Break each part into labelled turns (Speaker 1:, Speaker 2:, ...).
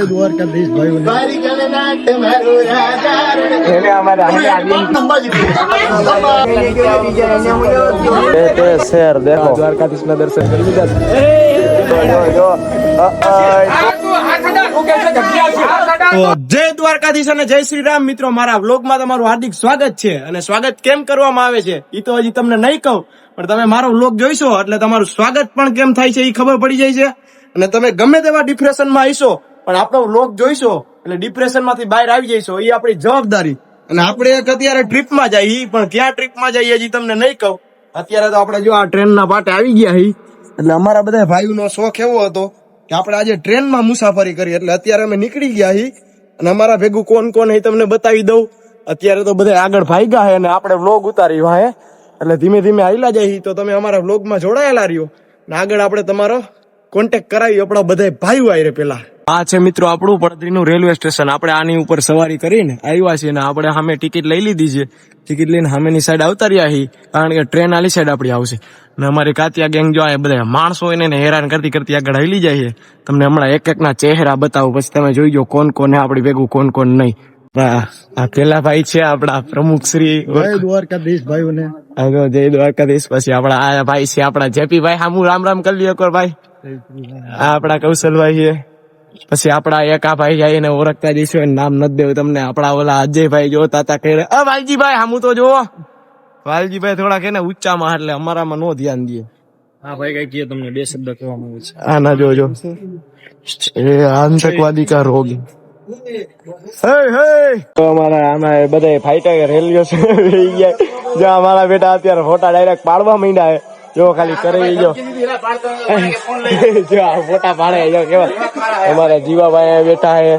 Speaker 1: જય દ્વારકાધીશ ભાઈ
Speaker 2: શેર દેખો. દ્વારકાધીશ ના દર્શન કરી
Speaker 3: તો જય દ્વારકાધીશ અને જય શ્રી રામ. મિત્રો મારા વ્લોગમાં તમારું હાર્દિક સ્વાગત છે અને સ્વાગત કેમ કરવામાં આવે છે એ તો હજી તમને નહીં કહું પણ તમે મારો વ્લોગ જોઈશો એટલે તમારું સ્વાગત પણ કેમ થાય છે એ ખબર પડી જાય છે. અને તમે ગમે તેવા ડિપ્રેશનમાં આવીશો પણ આપણો વ્લોગ જોઈશો, એટલે ડિપ્રેશનમાંથી બહાર આવી જઈશો, એ આપણી જવાબદારી. અને આપણે એક અત્યારે ટ્રીપમાં જઈએ પણ ક્યાં ટ્રીપમાં જઈએ હજી તમને નહીં કહું. અત્યારે તો આપણે જો આ ટ્રેનના પાટે આવી ગયા હી, એટલે અમારા બધા ભાઈઓનો શોખ એવો હતો કે આપણે આજે ટ્રેનમાં મુસાફરી કરી એટલે અત્યારે અમે નીકળી ગયા હી, અને અમારા ભેગું કોણ કોણ હી તમને બતાવી દઉં. અત્યારે તો બધા આગળ ભાગ્યા હે અને આપણે વ્લોગ ઉતારી હે, એટલે ધીમે ધીમે આવેલા જાય તો તમે અમારા વ્લોગમાં જોડાયેલા રહ્યો. ને આગળ આપણે તમારો કોન્ટેક્ટ કરાવી, આપણા બધા ભાઈઓ આયરે પેલા. આ છે મિત્રો આપણું પડદરીનું રેલવે સ્ટેશન. આપણે આની ઉપર સવારી કરીને આવ્યા છીએ ને આપણે સામે ટિકિટ લઈ લીધી છે. ટિકિટ લઈને સામેની સાઈડ આવતા રહ્યા છીએ કારણ કે ટ્રેન આલી સાઈડ આપણી આવશે. ને અમારી કાતિયા ગેંગ જો આ બધા માણસો એને હેરાન કરતી કરતી આગળ હલી જાય છે. તમને હમણાં એક એકના ચહેરા બતાવો પછી તમે જોઈ જો કોણ કોને આપણી ભેગું કોણ કોણ નહીં. આ આ પેલા ભાઈ છે આપણા પ્રમુખ શ્રી.
Speaker 1: દ્વારકાધીશ ભાઈઓને.
Speaker 3: જય દ્વારકાધીશ પછી આપણા આ ભાઈ છે આપણા જેપી ભાઈ હામુ રામ રામ કરી લ્યો ભાઈ. આ આપણા કૌશલભાઈ છે. પછી આપણા એક આ ભાઈ જાય એને ઓળખતા જઈશું એનું નામ નથી દેવું તમને. આપણા ઓલા અજયભાઈ જોતા હતા કે અ વાલજીભાઈ હામુ તો જોવો વાલજીભાઈ થોડાક એને ઊંચામાં એટલે અમારામાં નો ધ્યાન દે.
Speaker 1: હા ભાઈ કઈ કીએ તમને બે શબ્દ કહેવા માંગુ છું.
Speaker 3: હા ના જોજો એ આતંકવાદી કા રોગ. હે હે. તો અમારા આમાં બધા ફાઈટર રેલીઓ છે. જ્યાં ગયા. જો અમારા બેટા અત્યારે ફોટા ડાયરેક્ટ પાડવા માંડ્યા હે જો ખાલી કરી જો. જો ફોટા પાડે જો કેવા. અમારા જીવાભાઈ બેઠા હે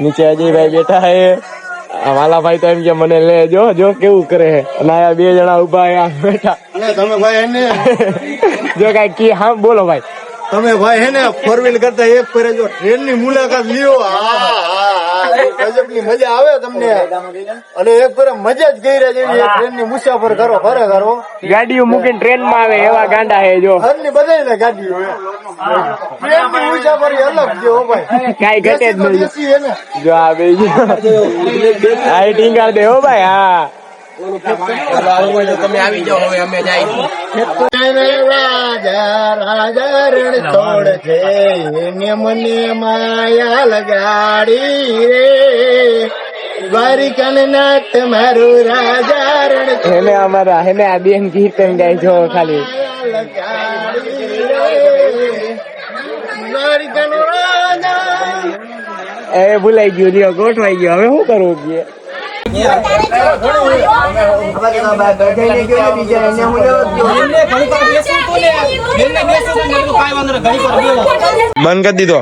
Speaker 3: નીચે અજયભાઈ બેઠા હે આ વાલાભાઈ તો એમ કે મને લે જો જો કેવું કરે હે અને આયા બે જણા ઊભા હે આ બેઠા.
Speaker 1: તમે ભાઈ એને
Speaker 3: જો કઈ કી હા બોલો ભાઈ.
Speaker 1: તમે ભાઈ હે ને ફોર વ્હીલ કરતા એક ફેરે જો ટ્રેનની મુલાકાત લ્યો. હા. હા હા ગજબની મજા આવે તમને. અને એક ફેરે મજા જ ગઈ રહે જેવી ટ્રેનની મુસાફર કરો ફરે કરો
Speaker 3: ગાડીઓ મૂકીને ટ્રેનમાં આવે એવા ગાંડા હે જો.
Speaker 1: હરની બધા ને ગાડીઓ ટ્રેનની મુસાફરી અલગ છે હો ભાઈ.
Speaker 3: કાઈ ઘટે જ નહીં. જો આવે આ ટીંગાળ દે હો ભાઈ હા.
Speaker 1: માયા લગાડી રે દ્વારિકા નાથ મારું રાજા રણ
Speaker 3: એને અમારા એને આ બેન કીર્તન ગાય જો ખાલી. એ ભૂલાઈ ગયું ગોઠવાઈ ગયો. હવે શું કરવું કે બંધ કરી દીધો.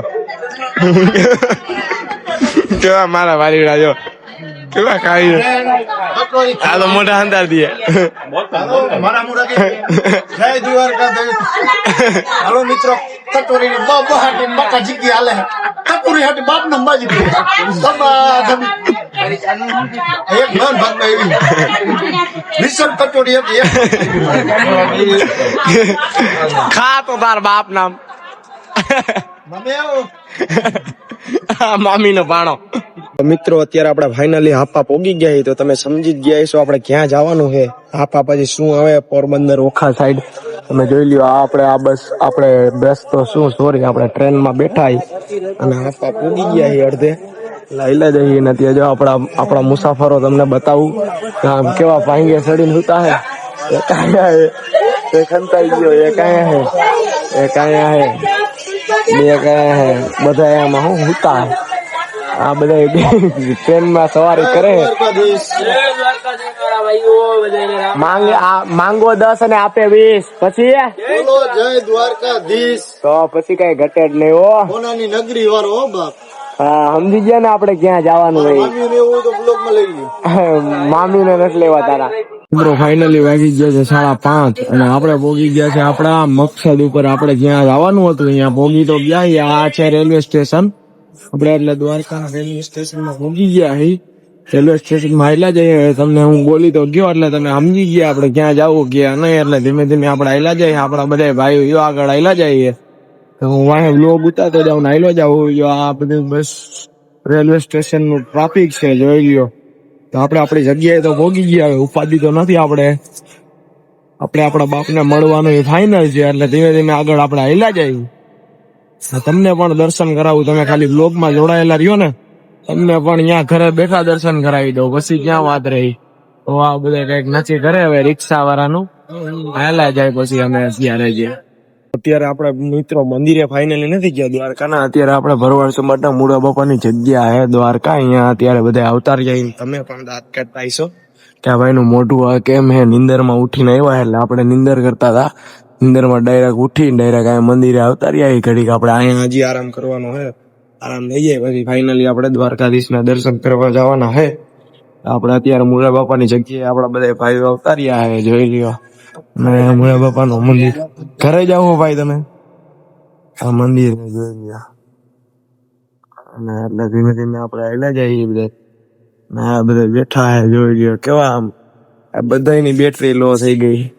Speaker 3: કેવા મારા વાલી રાજો કેવા ખાઈ આ તો મોટા અંધાર
Speaker 1: મુરાદી જય દ્વારકાધીશ હાલો મિત્રો કટોરી ની બાપ હાટી મકા જીકી હાલે. કટોરી હાટી બાપ ના બાજી બાબા ધમી એક ભાગમાં એવી નિસન કટોરી હતી
Speaker 3: ખા તો તાર બાપ નામ.
Speaker 1: મમે
Speaker 3: નો પાણો મિત્રો, અત્યારે આપણે ફાઇનલી હાપા પોગી ગયા છીએ તો તમે સમજી જ ગયા છો આપણે ક્યાં જવાનું છે? હાપા પછી શું આવે? પોરબંદર ઓખા સાઈડ તમે જોઈ લ્યો, આ આપણે, આ બસ આપણે બસ તો શું સોરી આપણે ટ્રેનમાં બેઠા છીએ અને હાપા પોગી ગયા છીએ અડધે. લાઈલા જઈએ ને ત્યાં જો આપણા આપણા મુસાફરો તમને બતાવું. કે આમ કેવા ભાંગે સડીને સુતા હે. એ કાયા હે, એ ખંતાઈ ગયો, એ કાયા હે, એ કાયા હે બે કયા હે. બધા આમાં હું હુતા હે. આ બધા ટ્રેનમાં સવારી કરે. માંગે આ માંગો દસ અને આપે વીસ. પછી?
Speaker 1: જય દ્વારકાધીશ.
Speaker 3: તો પછી કઈ ઘટે જ નહીં હો.
Speaker 1: સોનાની નગરી વાળો હો બાપ.
Speaker 3: હા સમજી ગયા ને આપડે ક્યાં જવાનું હોય.
Speaker 1: મામી ને એવું તો બ્લોકમાં લઈ ગયું
Speaker 3: મામી ને નથી લેવા તારા. મિત્રો ફાઇનલી વાગી ગયા છે સાડા પાંચ અને આપણે પોગી ગયા છે આપણા મકસદ ઉપર. આપણે જ્યાં જવાનું હતું? અહીંયા પોગી તો ગયા આ છે રેલવે સ્ટેશન. આપણે એટલે દ્વારકા રેલવે સ્ટેશનમાં પોગી ગયા હી. રેલવે સ્ટેશનમાં આયલા જઈએ તમને હું બોલી તો ગયો, એટલે તમે સમજી ગયા આપણે ક્યાં જવું ગયા નહીં, એટલે ધીમે ધીમે આપણે આયલા જઈએ આપણા બધા ભાઈઓ આગળ આયલા જઈએ તો હું વાહે લોગ ઉતારતો જાઉં નાઈલો જાઉં જો આ બધું બસ રેલવે સ્ટેશનનું ટ્રાફિક છે, જોઈ લ્યો. તો આપણે આપણી જગ્યાએ તો ભોગી ગયા હવે. ઉપાધિ તો નથી આપણે. આપણે આપણા બાપને મળવાનું એ ફાઇનલ છે, એટલે ધીમે ધીમે આગળ આપણે હાલ્યા જાય આ તમને પણ દર્શન કરાવું. તમે ખાલી બ્લોગમાં જોડાયેલા રહ્યો ને, તમને પણ ત્યાં ઘરે બેઠા દર્શન કરાવી દઉં. પછી ક્યાં વાત રહી? તો આ બધા કંઈક નક્કી કરે હવે રિક્ષા વાળાનું હાલ્યા જાય પછી અમે અત્યારે જે. અત્યારે આપણે મિત્રો મંદિરે ફાઇનલી નથી ગયા દ્વારકાના. અત્યારે આપણે ભરવાડ સમાજના મૂળા બાપાની જગ્યા હે દ્વારકા. અહીંયા અત્યારે બધા અવતાર જાય તમે પણ દાંત કાઢતા આવીશો કે ભાઈનું મોઢું કેમ હે? નિંદરમાં ઉઠીને આવ્યા એટલે આપણે નિંદર કરતા હતા. નિંદરમાં ડાયરેક્ટ ઉઠી ડાયરેક્ટ આ મંદિરે અવતારી આવી ઘડીક આપણે અહીંયા હજી આરામ કરવાનો હે. આરામ લઈ જાય, પછી ફાઇનલી આપણે દ્વારકાધીશના દર્શન કરવા જવાના હે. આપણે અત્યારે મુરા બાપાની જગ્યાએ આપણા બધા ભાઈઓ અવતાર્યા હે, જોઈ લ્યો. અને મુરા બાપાનું મંદિર. ઘરે જાઓ ભાઈ તમે? આ મંદિર જોઈ લ્યો. અને એટલે ધીમે ધીમે આપણે આવેલા જઈએ બધા. ને આ બધા બેઠા હે, જોઈ લ્યો. કેવા આમ? આ બધાની બેટરી લો થઈ ગઈ.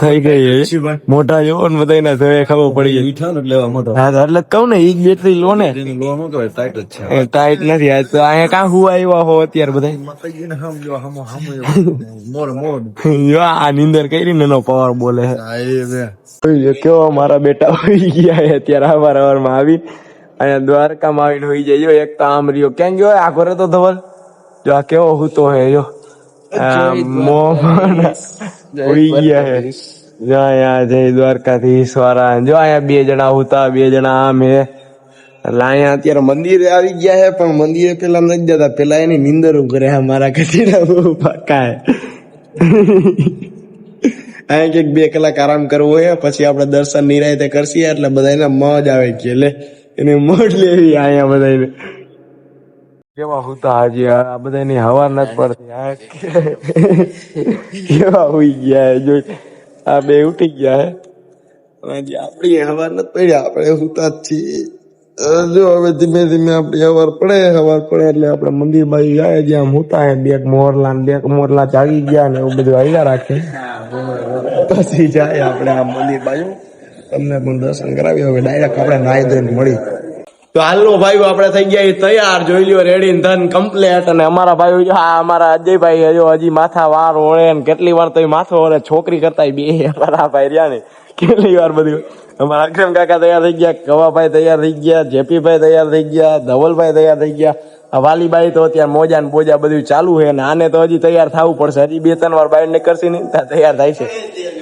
Speaker 3: થઈ ગઈ મોટા જેવો ને બધા એના સવે ખબર પડી ગઈ. હા એટલે કહું ને ઈ બેટરી લો ને. ટાઈટ નથી આ તો અહીંયા કાં હું આવ્યા હો અત્યારે બધા આ નીંદર કરી ને એનો પાવર બોલે કેવો મારા બેટા હોઈ ગયા અત્યારે અત્યારે અવારમાં આવી. અહીંયા દ્વારકામાં આવીને હોઈ જાય. એક તો આમ રહ્યો. ક્યાં ગયો આ ઘરે તો ધવલ? જો આ કેવો હૂતો હે જો. આ મોહન. હોઈ ગયા હે જો અહીંયા જય દ્વારકાધીશ વાળા. જો અહીંયા બે જણા હુતા બે જણા આમ હે. એટલે અહીંયા અત્યારે મંદિરે આવી ગયા હે પણ મંદિરે પેલા નથી જતા. પેલા એની નિંદર કરે હે મારા કચેરા બહુ પાકા હે. અહીંયા કંઈક બે કલાક આરામ કરવો હે પછી આપણે દર્શન નિરાયતે કરશી એટલે બધાને મોજ આવે કે લે. એને મોજ લેવી અહીંયા બધાને કેવા હોતા હજી આ બધાની હવા ન પડતી. આ કેવા હોઈ ગયા જો આ બે ઉઠી ગયા હે. હજી આપણી હવા ન પડી આપણે હોતા જ છીએ. જો હવે ધીમે ધીમે આપણી હવાર પડે હવાર પડે એટલે આપણે મંદિર બાજુ જાય જ્યાં હોતા હે બે મોરલા ને બે મોરલા જાગી ગયા ને એવું બધું આવ્યા રાખે. પછી જાય આપણે આ મંદિર બાજુ. તમને પણ દર્શન કરાવી હવે ડાયરેક્ટ આપણે નાઈ ધોઈને મળી. તો હાલો ભાઈઓ આપણે થઈ ગયા તૈયાર, જોઈ લ્યો રેડી ધન કમ્પ્લેટ અને અમારા જો આ અમારા અજયભાઈ હજુ હજી માથા વાર ઓળે કેટલી વાર તો માથો ઓળે, છોકરી કરતા બે, અમારા ભાઈ રહ્યા ને કેટલી વાર બધું? અમારા અક્રમ કાકા તૈયાર થઈ ગયા, કવાભાઈ તૈયાર થઈ ગયા, જેપીભાઈ તૈયાર થઈ ગયા, ધવલભાઈ તૈયાર થઈ ગયા. આ વાલીબાઈ તો અત્યારે મોજા ને બોજા બધું ચાલુ છે અને આને તો હજી તૈયાર થવું પડશે. હજી બે ત્રણ વાર બાયર નીકળશે નહીં, ત્યાં તૈયાર થાય છે.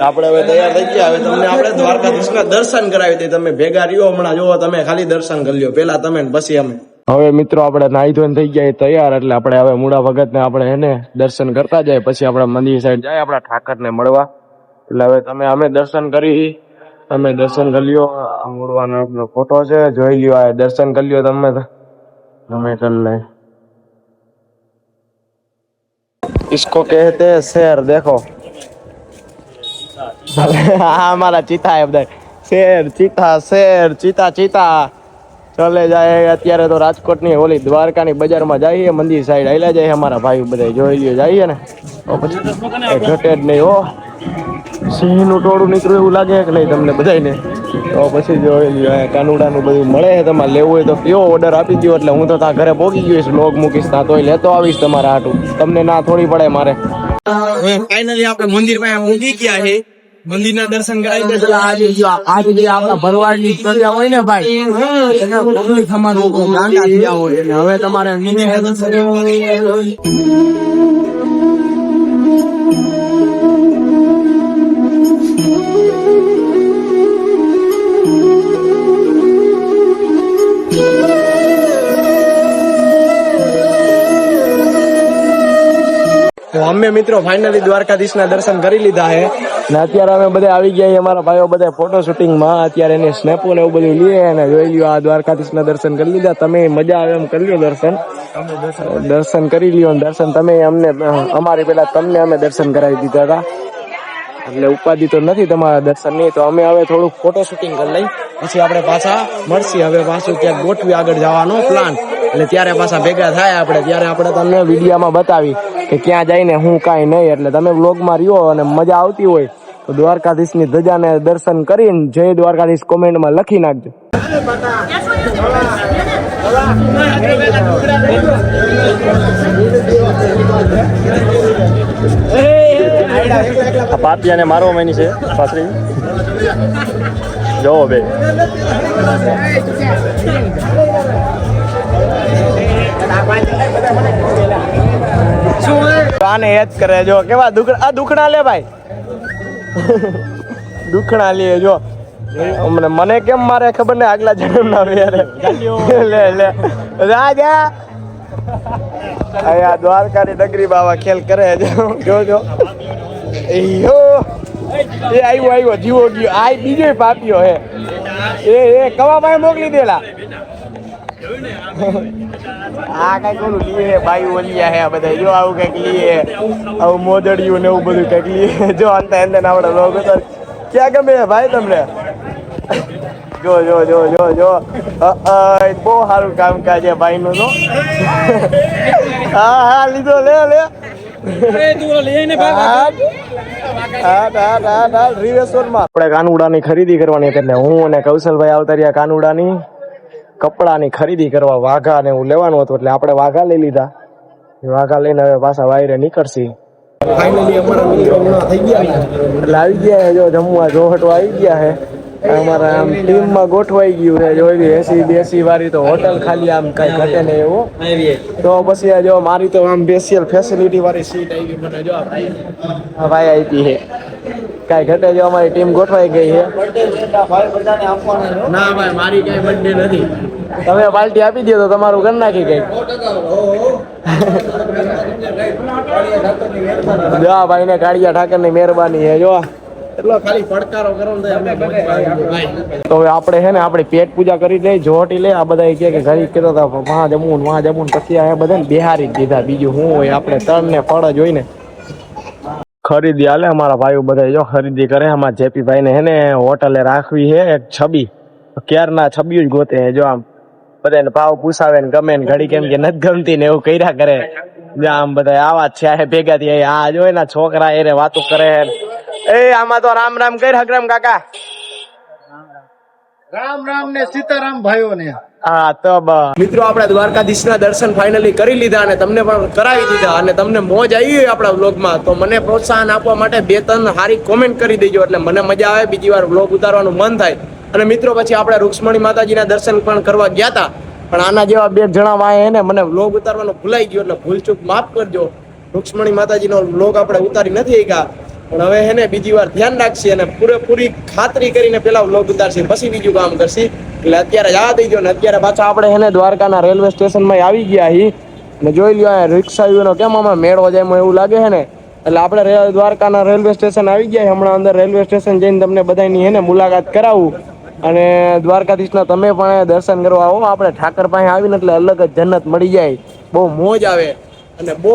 Speaker 3: આપણે હવે તૈયાર થઈ ગયા. હવે તમને આપણે દ્વારકાધીશના દર્શન કરાવી દઈએ તમે ભેગા રહ્યો હમણાં. જોવો, તમે ખાલી દર્શન કરી લ્યો. પેલા તમે ને પછી અમે. હવે મિત્રો, આપણે નાહી ધોઈને થઈ ગયા તૈયાર. એટલે આપણે હવે મૂળા ભગત ને આપણે એને દર્શન કરતા જાય. પછી આપણે મંદિર સાઈડ જાય, આપણા ઠાકર ને મળવા. એટલે હવે તમે અમે દર્શન કરી તમે દર્શન કરી લ્યો આ મૂળવાનો આપણો ફોટો છે જોઈ લ્યો આ દર્શન કરી લ્યો તમે તો. તમે કરી લે इसको कहते हैं शेर देखो હા અમારા ચીતા હે બધા શેર ચીતા શેર ચીતા ચીતા ચલે જાય, અત્યારે તો રાજકોટની ઓલી દ્વારકાની બજારમાં જઈએ, મંદિર સાઈડ આવેલા જાય અમારા ભાઈ બધા જોઈ લ્યો, જઈએ ને. તો પછી ઘટે જ નહીં હો. સિંહનું ટોળું નીકળ્યું એવું લાગે કે નહીં તમને બધાને તો પછી જોઈ લ્યો કાનુડાનું બધું મળે છે, તમારે લેવું હોય તો કયો ઓર્ડર આપી દો એટલે હું તો ત્યાં ઘરે પહોંચી ગયો લોગ મૂકીશ, ત્યાં તોય લેતો આવીશ તમારા હાટું. તમને ના થોડી પડે મારે. ફાઇનલી આપણે મંદિર પાસે ઊંઘી ગયા છે. મંદિર ના દર્શન આપણા ભરવાડની કર્યા હોય ને ભાઈ એટલે હવે તમારે અમે મિત્રો ફાઇનલી દ્વારકાધીશના દર્શન કરી લીધા છે. ને અત્યારે અમે બધા આવી ગયા અમારા ભાઈઓ બધા ફોટો શૂટિંગમાં અત્યારે એને સ્નેપો ને એવું બધું લઈએ અને જોઈ લ્યો, આ દ્વારકાધીશના દર્શન કરી લીધા. તમે મજા આવે એમ કરી લ્યો દર્શન. દર્શન કરી લ્યો દર્શન તમે અમને અમારી પેલા તમને અમે દર્શન કરાવી દીધા હતા. એટલે ઉપાધિ તો નથી તમારા દર્શનની તો અમે હવે થોડુંક ફોટો શૂટિંગ કરી લઈ. પછી આપણે પાછા મળશી. હવે પાછું ક્યાંક ગોઠવી આગળ જવાનો પ્લાન એટલે ત્યારે પાછા ભેગા થાય આપણે. ત્યારે આપણે તમને વિડીયામાં બતાવી કે ક્યાં જઈને હું કાંઈ નહીં. એટલે તમે વ્લોગમાં રહ્યો અને મજા આવતી હોય, તો દ્વારકાધીશની ધજાને દર્શન કરીને જય દ્વારકાધીશ કોમેન્ટમાં લખી નાખજો.
Speaker 4: આ પાપિયાને મારવા માંડી છે પાસરી જોવો બે.
Speaker 3: આને જ કરે જો, કેવા દુખડા આ દુખડા લે ભાઈ. દુખડા લે જો. મને મને કેમ મારે ખબર ને આગલા જન્મ ના વેરે. લે લે. રાજા. અહીંયા દ્વારકાની નગરી બાવા ખેલ કરે જો જો. એયો એ આવ્યો આવ્યો જીવો ગયો આ બીજો પાપ્યો હે. એ એ કવા ભાઈ મોકલી દેલા. આ કંઈક ઓલું લીએ બાયુ ઓલિયા હે બધા. જો આવું કંઈક લીએ આવું મોદડિયું ને એવું બધું કંઈક લીએ જો અંતે અંતે આવડે લોગ તો ક્યાં ગમે ભાઈ તમને? જો જો જો જો જો. બહુ સારું કામકાજ છે ભાઈ નું તો. હા હા, લીધો, લે લે. આપણે કાનુડાની ખરીદી કરવાની હતી એટલે હું અને કૌશલભાઈ આવતા રહ્યા કાનુડાની કપડાની ખરીદી કરવા વાઘા ને હું લેવાનું હતું એટલે આપણે વાઘા લઈ લીધા. વાઘા લઈને હવે પાછા વાયરે નીકળશી. ફાઇનલી અમારા મિત્રો હમણાં થઈ ગયા. એટલે આવી ગયા જો જમવા જોહટવા આવી ગયા છે. અમારા આમ ટીમમાં ગોઠવાઈ ગયું છે. જોઈ એસી બેસી વાળી તો હોટલ ખાલી આમ કઈ ઘટે નહીં એવું. તો પછી આ જો મારી તો આમ સ્પેશિયલ ફેસિલિટી વાળી સીટ આવી ગઈ મને જો ભાઈ. આપી છે. કાંઈ ઘટે જો અમારી ટીમ ગોઠવાઈ ગઈ છે. ના ભાઈ મારી કઈ બર્થડે નથી. તમે પાર્ટી આપી દો તો તમારું ઘર નાખી કઈ. જો ભાઈ ને કાળિયા ઠાકરની મહેરબાની છે જો એટલો ખાલી પડકારો કરો ને તો હવે આપણે છે ને આપણી પેટ પૂજા કરી લઈ જોટી લે આ બધા કે કે ઘરે કહેતા હતા વાં જમવું વાં જમવું પછી આ બધાને બિહારી જ દીધા. બીજું શું હોય આપણે તળ ને ફળ જોઈને ખરીદી હાલે અમારા ભાઈઓ બધા જો ખરીદી કરે અમારા જેપી ભાઈ ને હે ને હોટલે રાખવી છે એક છબી. ક્યારના છબીઓ જ ગોતે છે જો આમ બધાને ભાવ પૂછાવે ને ગમે ને ઘડી કેમ કે નથી ગમતી ને એવું કર્યા કરે. જો આમ બધા આવા છે ભેગા થયા આ જોઈ ને છોકરા એ વાતો કરે એ આમાં તો રામ રામ કઈ હકરામ કાકા.
Speaker 1: રામ રામ ને સીતારામ ભાઈઓને.
Speaker 3: હા તો મિત્રો આપણે દ્વારકાધીશના દર્શન ફાઇનલી કરી લીધા અને તમને પણ કરાવી દીધા અને તમને મોજ આવી હોય આપણા વ્લોગમાં તો મને પ્રોત્સાહન આપવા માટે બે ત્રણ સારી કોમેન્ટ કરી દેજો એટલે મને મજા આવે બીજી વાર વ્લોગ ઉતારવાનું મન થાય. અને મિત્રો પછી આપણે રૂક્ષ્મણી માતાજીના દર્શન પણ કરવા ગયા હતા. પણ આના જેવા બે જણા વાય એને મને વ્લોગ ઉતારવાનું ભૂલાઈ ગયો એટલે ભૂલચૂક માફ કરજો. રૂક્ષ્મણી માતાજીનો વ્લોગ આપણે ઉતારી નથી શક્યા. પણ હવે હે ને બીજી વાર ધ્યાન રાખશે અને પૂરેપૂરી ખાતરી કરીને પેલા વ્લોગ ઉતારશે, પછી બીજું કામ કરશે. એટલે અત્યારે યાદ દઈ ગયો ને અત્યારે પાછા આપણે હે ને દ્વારકાના રેલવે સ્ટેશનમાં આવી ગયા હી. ને જોઈ લ્યો આ રિક્ષાયુનો કેમ આમાં મેળો જાય એવું લાગે હે ને. એટલે આપણે દ્વારકાના રેલવે સ્ટેશન આવી ગયા હમણાં અંદર રેલવે સ્ટેશન જઈને તમને બધાની હે ને મુલાકાત કરાવું. અને દ્વારકાધીશના તમે પણ દર્શન કરવા આવો. આપણે ઠાકર પાસે આવીને એટલે અલગ જ જન્નત મળી જાય. બહુ મોજ આવે. અને બહુ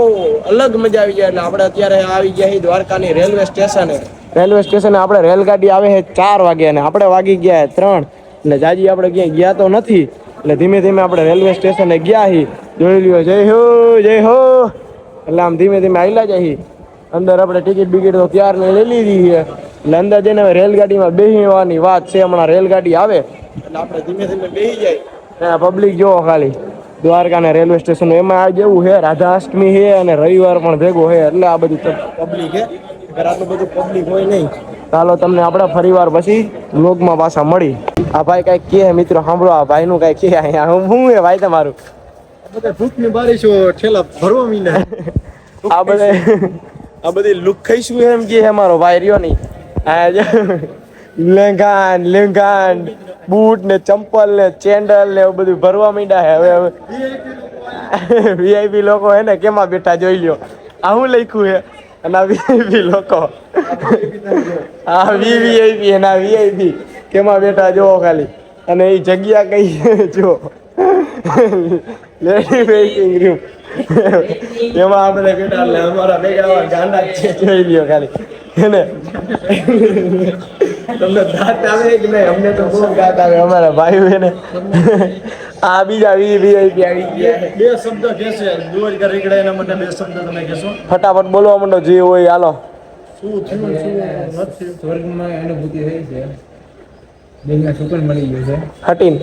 Speaker 3: અલગ મજા આવી જાય. એટલે આપણે અત્યારે આવી ગયા છીએ દ્વારકાની રેલવે સ્ટેશને. રેલવે સ્ટેશને આપણે રેલગાડી આવે છે ચાર વાગ્યા અને આપણે વાગી ગયા ત્રણ. એટલે જાજી આપણે ક્યાંય ગયા તો નથી. એટલે ધીમે ધીમે આપણે રેલવે સ્ટેશને ગયા છીએ. જોઈ લ્યો, જય હો જય હો. એટલે આમ ધીમે ધીમે આવેલા જાય અંદર આપણે ટિકિટ બિકિટ તો ત્યાર ને લઈ લીધી છે. એટલે અંદર જઈને હવે રેલગાડીમાં બેસવાની વાત છે. હમણાં રેલગાડી આવે. એટલે આપણે ધીમે ધીમે બેસી જાય. પબ્લિક જોવો ખાલી. દ્વારકાના રેલવે સ્ટેશન એમાં આ જેવું છે રાધા અષ્ટમી છે અને રવિવાર પણ ભેગો છે એટલે આ બધું પબ્લિક છે. આટલું બધું પબ્લિક હોય નહીં ચાલો તમને આપણે ફરીવાર પછી લોગમાં પાછા મળી. આ ભાઈ કઈ કે મિત્રો સાંભળો આ ભાઈ નું કઈ કે અહીંયા હું શું હે ભાઈ તમારું?
Speaker 1: બધા ભૂખની બારીશો ઠેલા ભરવા મીના.
Speaker 3: આ બધે આ બધી લુક ખાઈશું એમ કે મારો ભાઈ રહ્યો નહીં. આ લેંઘાન લેંઘાન બૂટ ને ચંપલ ને ચેન્ડલ ને એવું બધું ભરવા માંડ્યા હે હવે વીઆઈપી લોકો હે ને કેમાં બેઠા જોઈ લ્યો. આ હું લખ્યું હે અને આ વીઆઈપી લોકો. આ વીવીઆઈપી અને આ વીઆઈપી કેમાં બેઠા જોવો ખાલી. અને એ જગ્યા કઈ જો. લેડી વેઇટિંગ રૂમ એમાં આપણે બેઠા અમારા ભેગા ગાંડા જોઈ લ્યો ખાલી. એને તમને દાંત આવે કે નહીં? અમને તો બહુ દાંત આવે. અમારા ભાઈઓ એને આ બીજા વી વીઆઈપી આવી ગયા છે.
Speaker 1: બે શબ્દ કહેશે દ્વારકા રીકડા એના માટે બે શબ્દ તમે કહેશો
Speaker 3: ફટાફટ બોલવા માંડો જે હોય હાલો.
Speaker 1: શું થયું શું નથી
Speaker 4: સ્વર્ગમાં અનુભૂતિ થઈ છે. મળી ગયું છે.
Speaker 3: હટીન.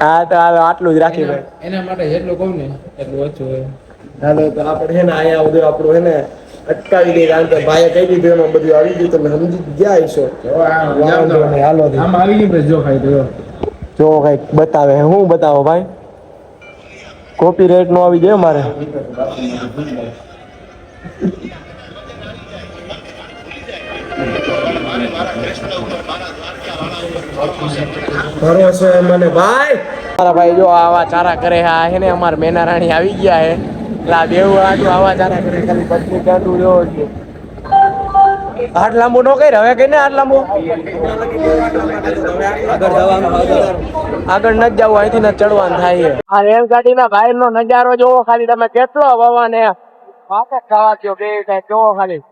Speaker 3: હા તો આટલું જ રાખી
Speaker 4: એના માટે જેટલું કહું ને એટલું ઓછું હોય.
Speaker 3: હાલો તો આપણે હે ને અહીંયા બધું આપણું હે ને અટકાવી દે કારણ કે ભાઈએ કહી દીધું એમાં બધું આવી ગયું તમે સમજી ગયા હશો. હાલો
Speaker 4: આમ આવી ગયું જો ભાઈ
Speaker 3: જો. કંઈક બતાવે હું બતાવો ભાઈ? કોપી રેટ નો આવી જાય મારે ભરોસો મને ભાઈ. મારા ભાઈ જો આવા ચારા કરે હા આ હે ને અમાર મેના રાણી આવી ગયા હે આ દેવું આટલું આવા ચારા કરે ખાલી બત્રી ગાંડું જો છે આટ લાંબુ નો કઈ હવે કઈ ને આટ લાંબુ? આગળ ન જવું અહીંથી ન ચડવાનું થાય છે આ રેલગાડી ના બહાર નો નજારો જોવો ખાલી તમે કેટલો હે પાકે ખાવા કયો બે કઈ જોવો ખાલી.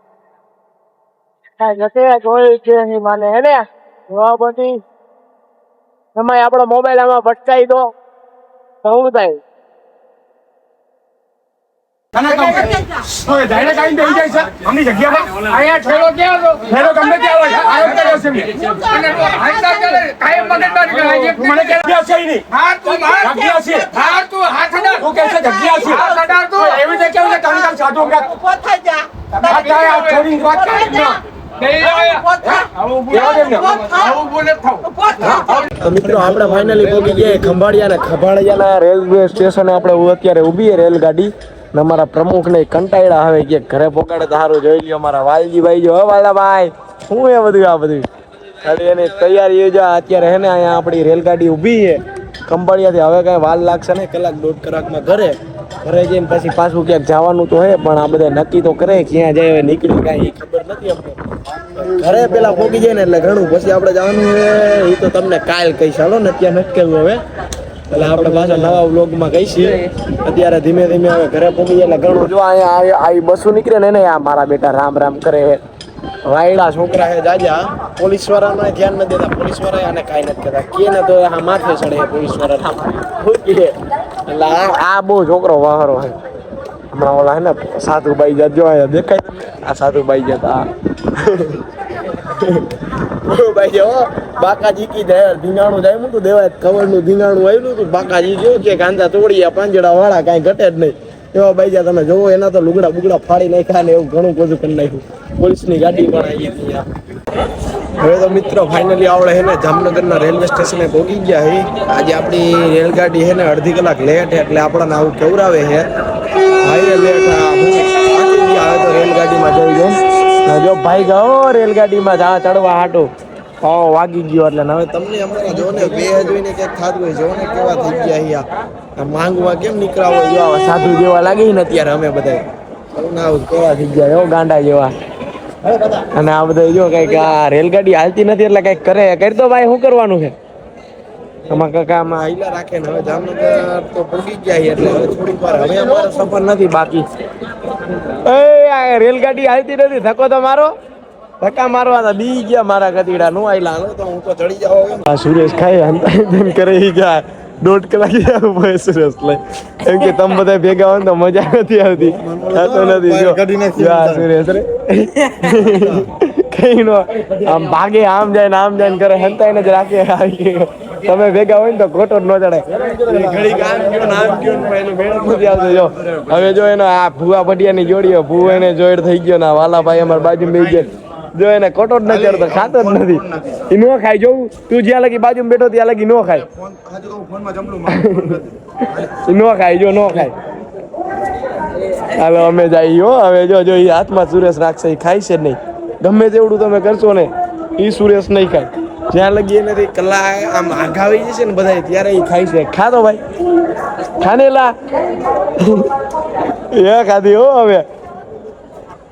Speaker 3: કઈ નથી જોયું છે નહીં માને હે ને? જોવા બધી તમે આપણો મોબાઈલ આમાં ભટકાઈ દો તો શું થાય? તો મિત્રો આપણે ફાઇનલી પહોંચી ગયા ખંભાળિયા ને ખંભાળિયાના રેલવે સ્ટેશન આપણે અત્યારે ઊભી રેલગાડી ને અમારા પ્રમુખ ને કંટાળ્યા હવે કે ઘરે પોકાડે તો જોઈ લ્યો અમારા વાલજીભાઈ જો વાલાભાઈ શું એ બધું આ બધું? ખાલી એની તૈયારી જો અત્યારે હે ને અહીંયા આપણી રેલગાડી ઊભી છે. ખંભાળિયાથી હવે કાંઈ વાર લાગશે ને કલાક દોઢ કલાકમાં ઘરે. ઘરે જઈને પછી પાછું ક્યાંક જવાનું તો હે, પણ આ બધા નક્કી તો કરે, ક્યાં જાય, હવે નીકળી કાંઈ ખબર નથી આપણે ઘરે પેલા પોગી જાય ને એટલે ઘણું, પછી આપણે જવાનું હે એ તો તમને કાલ કહીશ. હાલો ને અત્યારે નથી હવે. એટલે આપણે પાછા નવા વ્લોગમાં છીએ અત્યારે ધીમે ધીમે હવે ઘરે પહોંચીએ એટલે ઘણું જો અહીંયા આવી બસો નીકળે ને એને આ મારા બેટા રામ રામ કરે વાયડા છોકરા હે જાજા. પોલીસ વાળાને ધ્યાન નથી દેતા. પોલીસવાળા આને કાંઈ નથી કહેતા. કે ને તો આ માથે ચડે પોલીસવાળા એટલે આ બહુ છોકરો વાહરો છે હમણાં ઓલા હે ને સાધુબાઈ જાત જો દેખાય? આ સાધુબાઈ જાત. આ ભાઈ જો, બાકાજી કી જાય ધીંગાણું જાય મૂકું દેવાય ખબરનું ધીંગાણું આવ્યું તું. બાકાજી જો કે કાંદા તોડીયા, પાંજડા વાળા કાંઈ ઘટે જ નહીં. એવા ભાઈ જા તમે જોવો, એના તો લુગડા બુગડા ફાડી નાખ્યા ને એવું ઘણું બધું નાખ્યું. પોલીસની ગાડી પણ આવી હવે તો મિત્રો ફાઇનલી આવડે હે ને, જામનગરના રેલવે સ્ટેશને પહોંચી ગયા હે. આજે આપણી રેલગાડી હે ને, અડધી કલાક લેટ એટલે આપણને આવું કેવરાવે છે. ભાઈ લેટ હું તો રેલગાડીમાં જઈ જઈને જો ભાઈ ગયો રેલગાડીમાં જા ચડવા હાટો. ઓ વાગી ગયો એટલે હવે તમને અમારા જો ને બે જોઈને ક્યાંક થાતું હોય, જો ને કેવા થઈ ગયા અહીંયા. માંગવા કેમ નીકળ્યા હોય સાધુ જેવા લાગી ને અત્યારે અમે બધા કેવા થઈ ગયા એવો ગાંડા જેવા. અને આ બધા જો કંઈક આ રેલગાડી હાલતી નથી એટલે કંઈક કરે. કરી દો ભાઈ, શું કરવાનું છે? આમાં કાકા આમાં આઈલા રાખે ને હવે જામનગર તો પહોંચી ગયા એટલે હવે થોડીક વાર. હવે અમારો સફર નથી બાકી. એ આ રેલગાડી હાલતી નથી. ધક્કો તો મારો. ધક્કા મારવા હતા બી ગયા મારા ગધીડા. નું હાલો તો હું તો ચડી જાવ આ સુરેશ ખાઈ હંતાઈ કરે ઈ ગયા. દોઢ કલાક આવું ભાઈ સુરેશ લઈ. કેમ કે તમે બધા ભેગા હોય ને તો મજા નથી આવતી. થતો નથી જો. સુરેશ રે. કઈ નો આમ ભાગે આમ જાય ને આમ જાય ને કરે હંતાઈને જ રાખે આવી તમે ભેગા હોય ને તો ખોટો ન ચડે ઘડી આમ ગયો ને આમ ગયો ને એનું મેળ જ નથી આવતો જો હવે જો એનો આ ભૂવા ભટિયાની જોડીઓ ભૂ એને જોડ થઈ ગયો ના વાલાભાઈ અમારા બાજુ બે ગયા. જો એને કોટો જ નથી ચડતો ખાતો જ નથી. એ નો ખાય જોવું તું જ્યાં લગી બાજુ બેઠો ત્યાં લગી નો ખાય. એ નો ખાય જો નો ખાય. હાલો અમે જઈએ હવે જો જો એ હાથમાં સુરેશ રાખશે એ ખાય છે જ નહીં. ગમે તેવડું તમે કરશો ને એ સુરેશ નહીં ખાય. જ્યાં લગી નથી કલાક આમ આઘાવી જશે ને બધા ત્યારે એ ખાય છે. ખાતો ભાઈ? ખાનેલા? એ ખાધી હો હવે.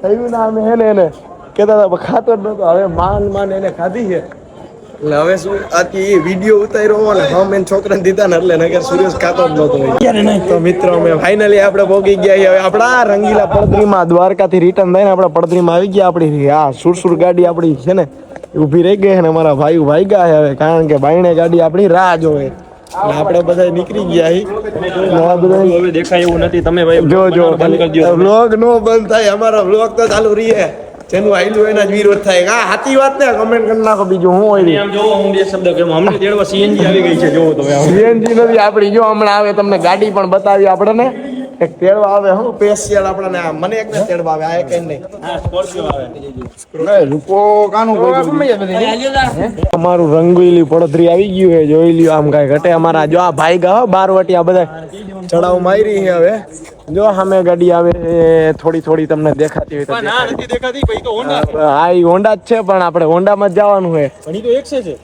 Speaker 3: થયું ના અમે એને એને. કહેતા હતા ખાતો જ નતો હવે માન માન એને ખાધી છે. એટલે હવે શું આથી વીડિયો ઉતાર્યો ને હમ એન છોકરાને દીધા ને એટલે નગર સુરેશ ખાતો જ નતો તો મિત્રો અમે ફાઇનલી આપણે ભોગી ગયા છીએ. હવે આપણા રંગીલા પડદરીમાં દ્વારકાથી રિટર્ન થઈને આપણે પડદરીમાં આવી ગયા આપણી. આ સુરસુર ગાડી આપણી છે ને. ઊભી રહી ગઈ અને ને અમારા ભાઈ ભાઈ ગયા હવે કારણ કે ભાઈને ગાડી આપણી રાહ જોવે આપણે બધા નીકળી ગયા
Speaker 4: હવે દેખાય એવું નથી. તમે ભાઈ
Speaker 3: જો જો. વ્લોગ નો બંધ થાય અમારો વ્લોગ તો ચાલુ રહીએ જેનું આયલું એના જ વિરોધ થાય. હા સાચી વાત ને? કમેન્ટ કરી નાખો બીજું હું હોય
Speaker 4: આમ જોવો હું બે શબ્દ કહું અમને તેડવા સીએનજી આવી ગઈ છે જોવો તમે
Speaker 3: સીએનજી નથી આપણી જો હમણાં આવે તમને ગાડી પણ બતાવી આપણને. એક તેડવા આવે હું પેશિયલ આપણને મને એક ને તેડવા આવે આ એક નહીં. અમારું રંગીલી પડોતરી આવી ગયું છે જોઈ લ્યો આમ કાંઈ ઘટે અમારા જો આ ભાઈ ગા બાર વટિયા બધા. ચડાવ મારી છે હવે. જો સામે ગાડી આવે થોડી થોડી તમને દેખાતી હોય તો
Speaker 4: ના નથી દેખાતી ભાઈ તો હોન્ડા
Speaker 3: હા એ હોન્ડા જ છે પણ આપણે હોન્ડામાં જ જવાનું છે.
Speaker 4: પણ એ તો એક છે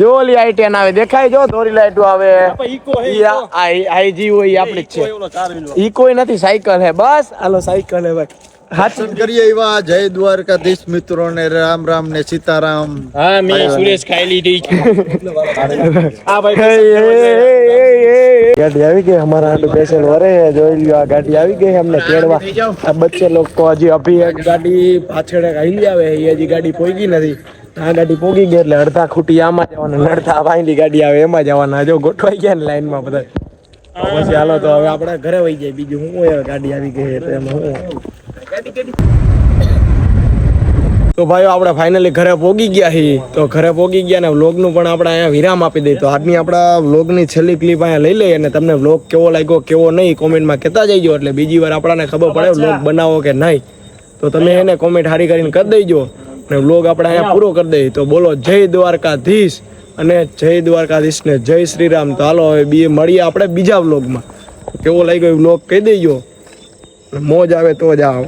Speaker 3: જો ઓલી આઈટેન આવે દેખાય જો ધોરી લાઈટો આવે.
Speaker 4: ઈકો
Speaker 3: આઈજી હોય આપણી જ છે.
Speaker 4: ઓલો ચાર wheel
Speaker 3: ઈ કોઈ નથી સાયકલ હે બસ. હાલો સાયકલ હે ભાઈ.
Speaker 1: દર્શન કરીએ એવા જય દ્વારકાધીશ મિત્રોને રામ રામ ને સીતારામ.
Speaker 4: હા મે સુરેશ ખાઈ લીધી આ ભાઈ
Speaker 3: ગાડી આવી ગઈ અમારા હાટુ પેશન્ટ વરે હે. જોઈ લ્યો આ ગાડી આવી ગઈ અમને તેડવા. આ બચ્ચે લોકો હજી અભી એક ગાડી પાછળ એક હાલી આવે એ હજી ગાડી પોઈગી નથી. આ ગાડી પોગી ગઈ એટલે અડધા ખૂટી આમાં જવાના અડધા ભાઈની ગાડી આવે, એમાં જવાના. જો ગોઠવાઈ ગયા ને લાઈનમાં બધા. પછી હાલો, તો હવે આપણે ઘરે વહી જાય. બીજું હું ગાડી આવી ગઈ એટલે એમાં હું તો ભાઈઓ, આપણે ફાઇનલી ઘરે પોગી ગયા છીએ તો ઘરે પોગી ગયા ને વ્લોગનું પણ આપણે અહીંયા વિરામ આપી દઈએ. તો આજની આપણા વ્લોગની છેલ્લી ક્લિપ અહીંયા લઈ લઈએ અને તમને વ્લોગ કેવો લાગ્યો, કેવો નહીં, કોમેન્ટમાં કહેતા જઈજો. એટલે બીજી વાર આપણને ખબર પડે વ્લોગ બનાવો કે નહીં. તો તમે એને કોમેન્ટ હારી કરીને કરી દેજો. અને વ્લોગ આપણે અહીંયા પૂરો કરી દઈએ. તો બોલો, જય દ્વારકાધીશ. અને જય દ્વારકાધીશ ને જય શ્રી રામ તો હાલો, હવે બી મળીએ આપણે બીજા વ્લોગમાં. કેવો લાગ્યો એ વ્લોગ કહી દેજો. મોજ આવે તો જ આવો.